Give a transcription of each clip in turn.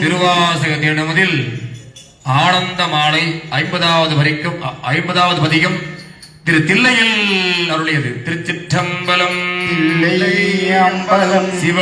திருவாசகத்தின் அனுமதியில் ஆனந்த மாலை ஐம்பதாவது வரைக்கும் ஐம்பதாவது பதிகம் திரு தில்லையில் அருளியது. திருச்சிற்றம்பலம். சிவ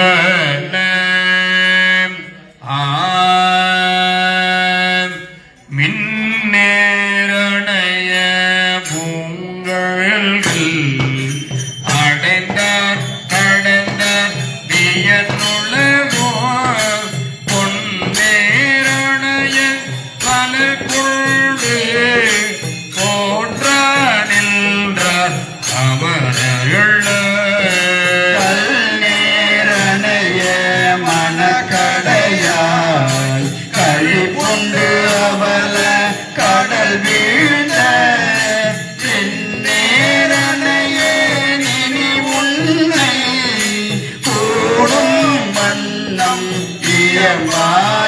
Yeah,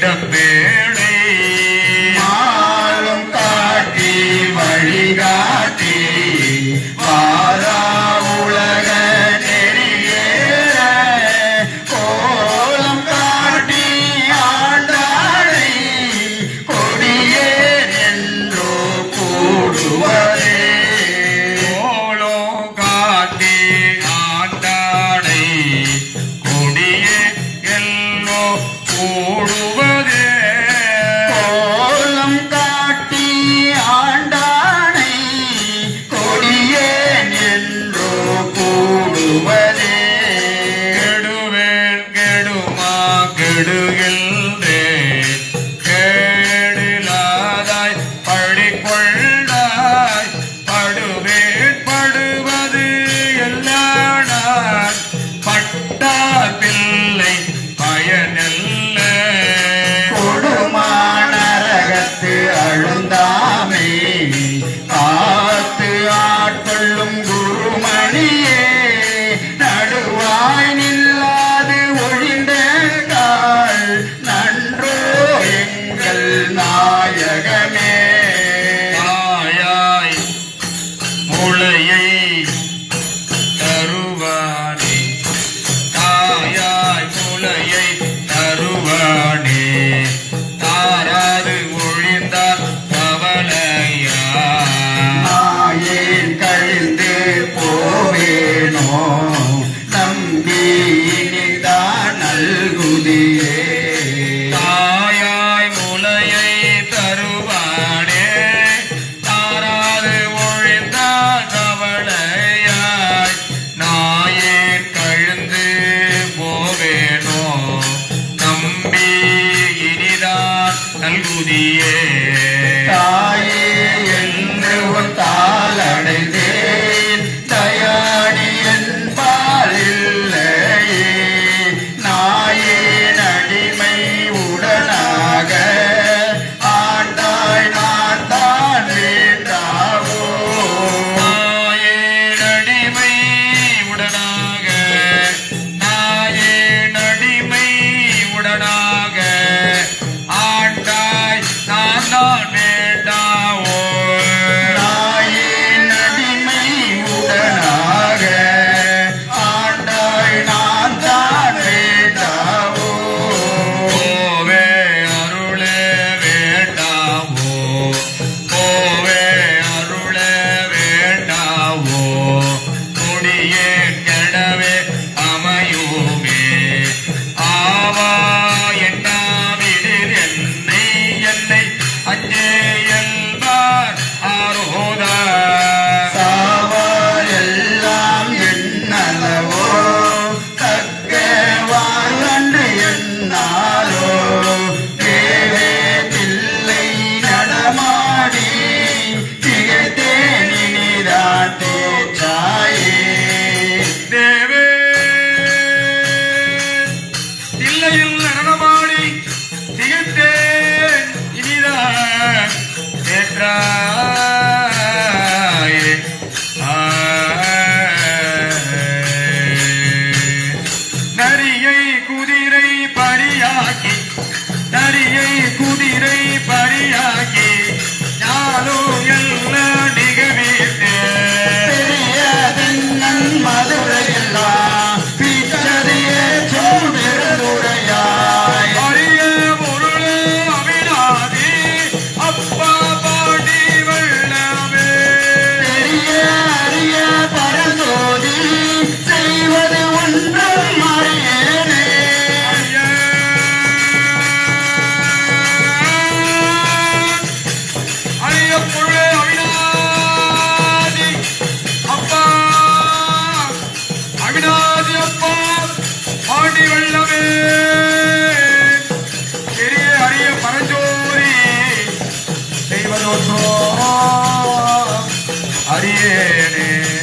இடமே நல்குதியே செய்வதொன்றோ அரியேனே.